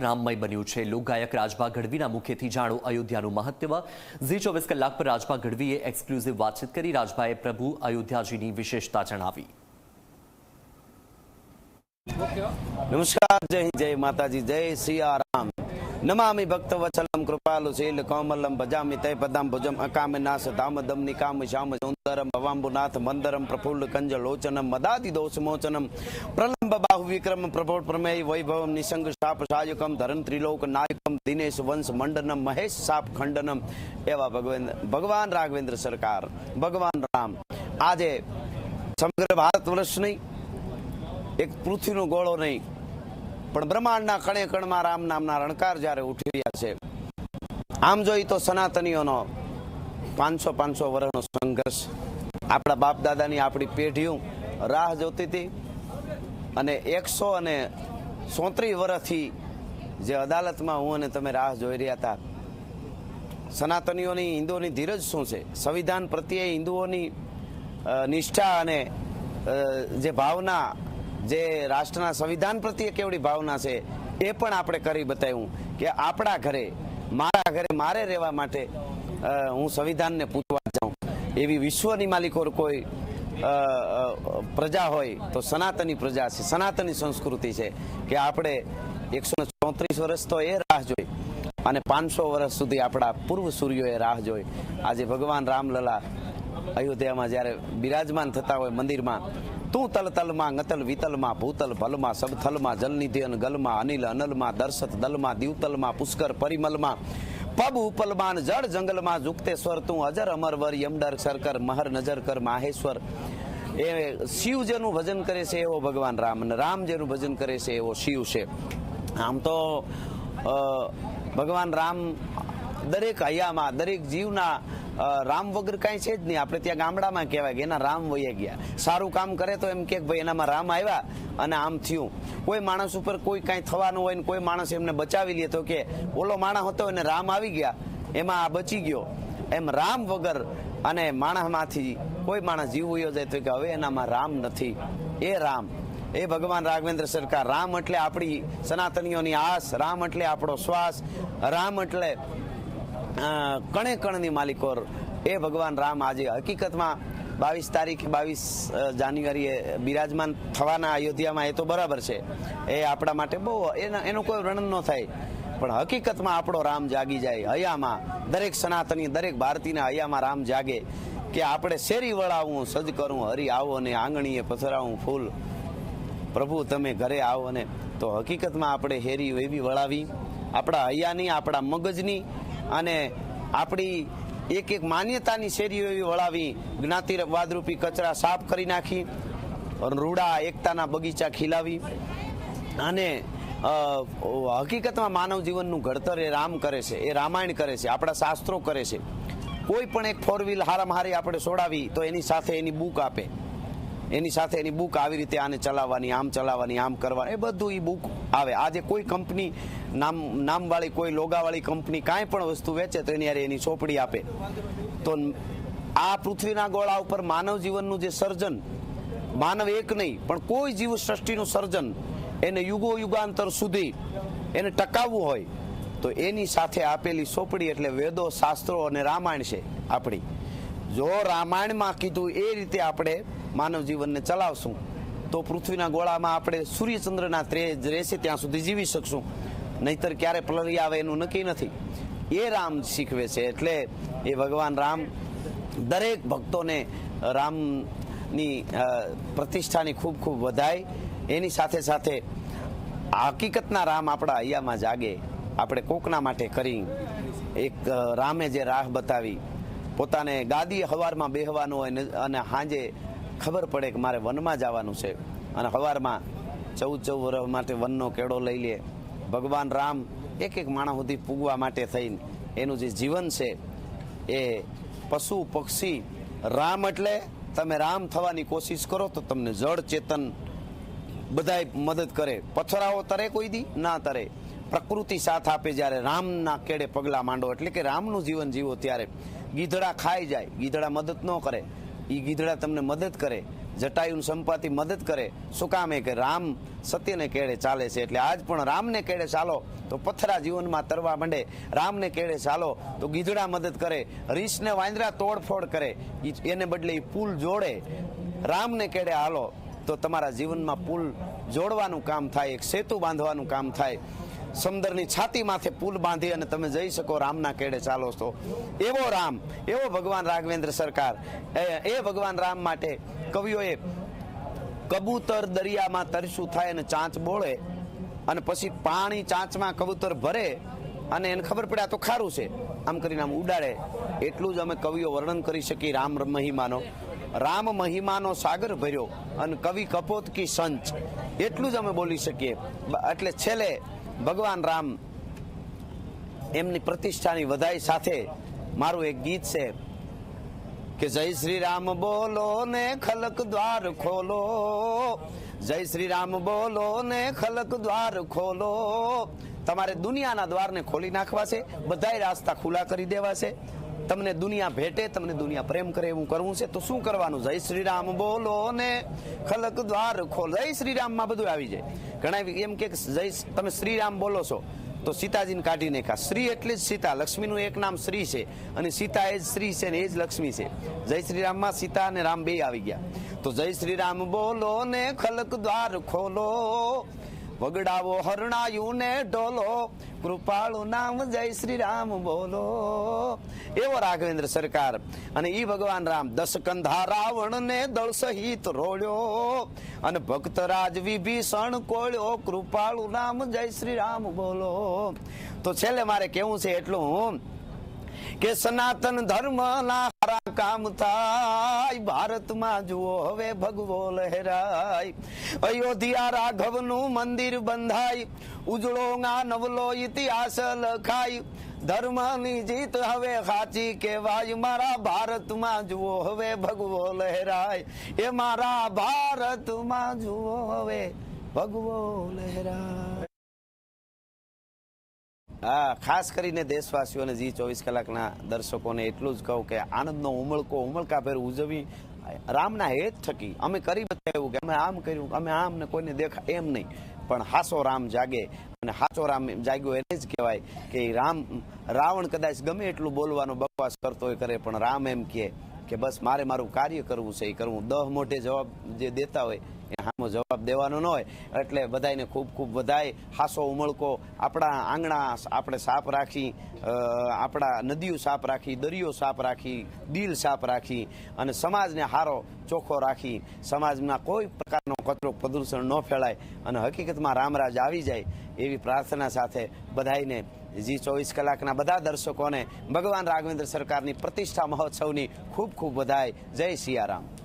રામમય બન્યું છે. લોકગાયક રાજભા ગઢવીના મુખેથી જાણો અયોધ્યાનું મહત્વ. ઝી ચોવીસ કલાક પર રાજભા ગઢવીએ એક્સક્લુઝિવ વાતચીત કરી રાજભાએ પ્રભુ અયોધ્યાજીની વિશેષતા જણાવી. નમસ્કાર, જય જય માતાજી, જય સિયારામ નમામિ ભક્ત વચલમ કૃપાલુ શીલ કોમલમ ભજામિ તય પદામ ભુજમ અકામે નાશ ધામદમ નિકામ શ્યામ સુંદરમ ભવાંબુનાથ મંદરમ પ્રફુલ્લ કંજ લોચનમ મદાતિ દોષ મોચનમ પ્રલંબ બાહુ વિક્રમ પ્રભોટ પ્રમેય વૈભવમ નિસંગ શાપ સાયુકમ ધરન ત્રિલોક નાયકમ દિનેશ વંશ મંડનમ મહેશ સાપ ખંડનમ એવા ભગવાન ભગવાન રાઘવેન્દ્ર સરકાર, ભગવાન રામ. આજે સમગ્ર ભારત વર્ષ નહીં, એક પૃથ્વીનો ગોળો નહીં પણ બ્રહ્માંડના કણે કણમાં રામ નામના રણકાર જ્યારે ઉઠી રહ્યા છે, આમ જોઈ તો સનાતનીઓનો પાંચસો પાંચસો વર્ષનો સંઘર્ષ, આપણા બાપ દાદાની આપણી પેઢીઓ રાહ જોતી હતી અને એકસો અને સોત્રીસ વર્ષથી જે અદાલતમાં હું અને તમે રાહ જોઈ રહ્યા હતા, સનાતનીઓની હિન્દુઓની ધીરજ શું છે? સંવિધાન પ્રત્યે હિન્દુઓની નિષ્ઠા અને જે ભાવના જે રાષ્ટ્રના સંવિધાન પ્રત્યે કેવડી ભાવના છે, એ પણ આપણે કરી બતાવ્યું કે આપણા ઘરે, મારા ઘરે, મારે રહેવા માટે હું સંવિધાનને પૂછવા જાઉં. એવી વિશ્વની માલિકો કોઈ પ્રજા હોય તો સનાતની પ્રજા છે, સનાતની સંસ્કૃતિ છે કે આપણે એકસો ચોત્રીસ વર્ષ તો એ રાહ જોઈ અને પાંચસો વર્ષ સુધી આપણા પૂર્વ સૂર્યોએ રાહ જોઈ. આજે ભગવાન રામલલા અયોધ્યામાં જ્યારે બિરાજમાન થતા હોય મંદિરમાં, તું તલ તલમાં, ગતલ વિતલમાં, ભૂતલ ભલમાં, સબથલમાં, જલનિધિ અન ગલમાં, અનિલ અનલમાં, દર્શત દલમાં દીવતલમાં પુષ્કર પરિમલમાં, પબ ઉપલમાન જળ જંગલમાં જુક્તેશ્વર તું, અજર અમર વર યમડર સરકર, મહર નજર કર, માહેશ્વર. એ શિવ જેનું ભજન કરે છે એવો ભગવાન રામ, અને રામ જેનું ભજન કરે છે એવો શિવ છે. આમ તો ભગવાન રામ દરેક હૈયામાં, દરેક જીવના રામ વગર કાંઈ છે જ નહીં. આપણે ત્યાં ગામડામાં કહેવાય કે એના રામ વહી ગયા. સારું કામ કરે તો એમ કે ભાઈ એનામાં રામ આવ્યા અને આમ થયું. કોઈ માણસ ઉપર કોઈ કાંઈ થવાનું હોય ને કોઈ માણસ એમને બચાવી લે તો કે ઓલો માણસ હતો એને રામ આવી ગયા. એમાં આ બચી ગયો. એમ રામ વગર અને માણસમાંથી કોઈ માણસ જીવ વયો જાય તો કે હવે એનામાં રામ નથી. એ રામ. એ ભગવાન રાઘવેન્દ્ર સરકાર. રામ એટલે આપણી સનાતનીઓની આસ, રામ એટલે આપણો શ્વાસ, રામ એટલે કણે કણની માલિકોર એ ભગવાન રામ આજે હકીકતમાં બાવીસ તારીખ, બાવીસ જાન્યુઆરીએ બિરાજમાન થવાના અયોધ્યામાં, એ તો બરાબર છે. એ આપણા માટે બહુ, એના કોઈ વર્ણન ન થાય. પણ હકીકતમાં આપણો રામ જાગી જાય, હયામાં, દરેક સનાતની, દરેક ભારતીયના હયામાં રામ જાગે કે આપણે શેરી વળાવું, સજ કરું, હરી આવો ને આંગણીએ પથરાવું ફૂલ. પ્રભુ, તમે ઘરે આવો ને તો હકીકતમાં આપણે હેરી એવી વળાવી. આપણા હૈયાની, આપણા મગજની અને આપણી એક એક માન્યતાની શેરીઓ એવી વળાવી જ્ઞાતિવાદરૂપી કચરા સાફ કરી નાખી, રૂડા એકતાના બગીચા ખીલાવી અને હકીકતમાં માનવ જીવનનું ઘડતર એ રામ કરે છે, એ રામાયણ કરે છે, આપણા શાસ્ત્રો કરે છે. કોઈ પણ એક ફોર વ્હીલ હારામહારી આપણે છોડાવી તો એની સાથે એની બુક આપે. એની સાથે એની બુક આવી રીતે આને ચલાવવાની, આમ ચલાવવાની, આમ કરવાની એ બધું એ બુક આવે. આજે કોઈ કંપની નામ, નામવાળી કોઈ લોગાવાળી કંપની કાંઈ પણ વસ્તુ વેચે તો એની હારે એની ચોપડી આપે. તો આ પૃથ્વીના ગોળા ઉપર માનવ જીવનનું જે સર્જન, માનવ એક નહીં, પણ કોઈ જીવ સૃષ્ટિનું સર્જન એને યુગો યુગાંતર સુધી એને ટકાવવું હોય, તો એની સાથે આપેલી સોપડી એટલે વેદો, શાસ્ત્રો અને રામાયણ છે આપણી. જો રામાયણમાં કીધું એ રીતે આપણે માનવ જીવનને ચલાવશું. તો પૃથ્વીના ગોળામાં આપણે સૂર્યચંદ્રના ત્રેજ રહેશે, ત્યાં સુધી જીવી શકશું. નહીતર ક્યારે પલરી આવે એનું નક્કી નથી. એ રામ શીખવે છે, એટલે એ ભગવાન રામ દરેક ભક્તોને રામની પ્રતિષ્ઠાની ખૂબ ખૂબ વધાય. એની સાથે સાથે હકીકતના રામ આપણા અહીંયામાં જાગે. આપણે કોકના માટે કરી. એક રામે જે રાહ બતાવી. પોતાને ગાદી હવારમાં બેહવાનું હોય અને સાંજે ખબર પડે કે મારે વનમાં જવાનું છે. અને સવારમાં ચૌદ ચૌદ વર્ષ માટે વનનો કેળો લઈ લે. ભગવાન રામ એક એક માણસ સુધી પૂગવા માટે થઈને એનું જે જીવન છે એ પશુ પક્ષી રામ એટલે તમે રામ થવાની કોશિશ કરો તો તમને જળ ચેતન બધાય મદદ કરે. પથરાઓ તરે કોઈ દી? ના તરે. પ્રકૃતિ સાથ આપે જ્યારે રામના કેડે પગલાં માંડો. એટલે કે રામનું જીવન જીવો ત્યારે. ગીધડા ખાઈ જાય. ગીધડા મદદ ન કરે. એ ગીધડા તમને મદદ કરે, જટાયુન સંપાતિ મદદ કરે. શું કામ એ કે રામ સત્યને કેળે ચાલે છે? એટલે આજ પણ રામને કેળે ચાલો તો પથરા જીવનમાં તરવા માંડે. રામને કેળે ચાલો તો ગીધડા મદદ કરે, રીસને વાંદરા તોડફોડ કરે. એને બદલે એ પુલ જોડે. રામને કેળે હાલો તો તમારા જીવનમાં પુલ જોડવાનું કામ થાય, એક સેતુ બાંધવાનું કામ થાય. સમુદ્રની છાતી માથે પુલ બાંધી અને તમે જઈ શકો રામના કેડે ચાલો છો. એવો રામ, એવો ભગવાન રાઘવેન્દ્ર સરકાર. એ- ભગવાન રામ માટે કવિઓએ કબૂતર દરિયામાં તરસું થાય અને ચાંચ બોળે અને પછી પાણી ચાંચમાં કબૂતર ભરે અને એને ખબર પડે આ તો ખારું છે. આમ કરીને આમ ઉડાડે. એટલું જ અમે કવિઓ વર્ણન કરી શકીએ રામ મહિમાનો. રામ મહિમાનો સાગર ભર્યો અને કવિ કપોત કી સંચ. એટલું જ અમે બોલી શકીએ. એટલે છેલ્લે ભગવાન રામ એમની પ્રતિષ્ઠાની વધાઈ સાથે મારું એક ગીત છે કે જય શ્રી રામ બોલો ને ખલક દ્વાર ખોલો. જય શ્રી રામ બોલો ને ખલક દ્વાર ખોલો. તમારે દુનિયાના દ્વારને ખોલી નાખવા છે, બધાય રાસ્તા ખુલ્લા કરી દેવા છે. તમને દુનિયા ભેટે, તમને દુનિયા પ્રેમ કરે એવું કરવું છે, તો શું કરવાનું? જય શ્રી રામ બોલો ને ખલક દ્વાર ખોલ. જય શ્રી રામમાં બધું આવી જાય. ઘણા એમ કે જય તમે શ્રી રામ બોલો છો, તો સીતાજીને કાઢી નાખ્યા. શ્રી એટલે જ સીતા. લક્ષ્મીનું એક નામ શ્રી છે, અને સીતા એ જ શ્રી છે ને એ જ લક્ષ્મી છે. જય શ્રી રામમાં સીતા અને રામ બે આવી ગયા. તો જય શ્રી રામ બોલો ને ખલક દ્વાર ખોલો. વગડાવો હરણાયું ને ઢોલો, કૃપાળુ નામ જય શ્રી રામ બોલો. એવો રાઘવેન્દ્ર સરકાર અને ઈ ભગવાન રામ દસ કંધા રાવણ ને દળ સહિત રોડ્યો અને ભક્તરાજ વિભીષણ કોળ્યો, કૃપાળુ નામ જય શ્રી રામ બોલો. તો છેલ્લે મારે કેવું છે એટલું કે સનાતન ધર્મ ના હારા કામ થાય. ભારતમાં જુઓ હવે ભગવો લહેરાય. અયોધ્યા રાઘવનું મંદિર બંધાય. ઉજળો ના નવલો ઇતિહાસ લખાય. ધર્મની જીત હવે સાચી કહેવાય. મારા ભારતમાં જુઓ હવે ભગવો લહેરાય. એ મારા ભારતમાં જુઓ હવે ભગવો લહેરાય. હા, ખાસ કરીને દેશવાસીઓને જી ચોવીસ કલાકના દર્શકોને એટલું જ કહું કે આનંદનો ઉમળકો ઉમળકાભેર ઉજવી, રામના હેત થકી. અમે કરી બતાવ્યું કે અમે આમ કર્યું, અમે આમ ને કોઈને દેખા, એમ નહીં. પણ હાસો રામ જાગે અને હાચો રામ જાગ્યો એને જ કહેવાય કે રામ, રાવણ કદાચ ગમે એટલું બોલવાનો બકવાસ કરતો હોય કરે, પણ રામ એમ કહે કે બસ મારે મારું કાર્ય કરવું છે એ કરવું. દહ મોઢે જવાબ જે દેતા હોય એ જવાબ દેવાનો ન હોય. એટલે બધાને ખૂબ ખૂબ વધાય. હાસો ઉમળકો. આપણા આંગણા આપણે સાફ રાખી આપણા નદીઓ સાફ રાખી, દરિયો સાફ રાખી, દિલ સાફ રાખી અને સમાજને હારો ચોખ્ખો રાખી. સમાજમાં કોઈ પ્રકારનો કચરો પ્રદૂષણ ન ફેલાય અને હકીકતમાં રામરાજ આવી જાય એવી પ્રાર્થના સાથે બધાઈને જી ચોવીસ કલાકના બધા દર્શકોને ભગવાન રાઘવેન્દ્ર સરકારની પ્રતિષ્ઠા મહોત્સવની ખૂબ ખૂબ વધાય. જય સિયારામ.